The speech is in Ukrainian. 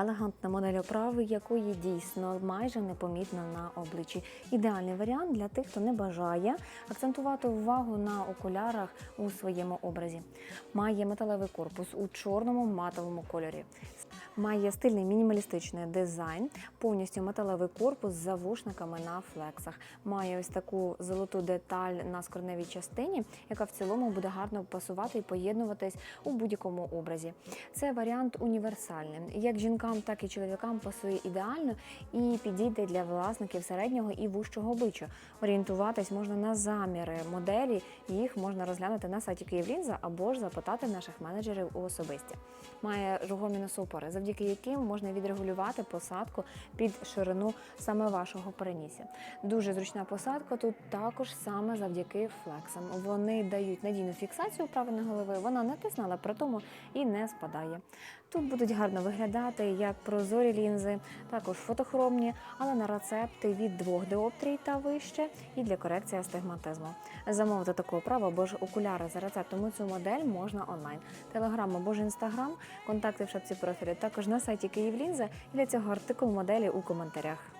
Елегантна модель оправи, якої дійсно майже непомітно на обличчі. Ідеальний варіант для тих, хто не бажає акцентувати увагу на окулярах у своєму образі. Має металевий корпус у чорному матовому кольорі. Має стильний мінімалістичний дизайн, повністю металевий корпус з завушниками на флексах. Має ось таку золоту деталь на скроневій частині, яка в цілому буде гарно пасувати і поєднуватись у будь-якому образі. Це варіант універсальний. Як жінкам, так і чоловікам пасує ідеально і підійде для власників середнього і вужчого обличчя. Орієнтуватись можна на заміри моделі. Їх можна розглянути на сайті Київлінза або ж запитати наших менеджерів у особисті. Має рухомі носопори, завдяки яким можна відрегулювати посадку під ширину саме вашого перенісся. Дуже зручна посадка тут також саме завдяки флексам. Вони дають надійну фіксацію правильної голови, вона не тисне, але при тому і не спадає. Тут будуть гарно виглядати як прозорі лінзи, також фотохромні, але на рецепти від двох диоптрій та вище, і для корекції астигматизму. Замовити таку оправу або ж окуляри за рецептом у цю модель можна онлайн. Телеграм або ж інстаграм, контакти в шапці профілю також на сайті Київлінза і для цього артикул моделі у коментарях.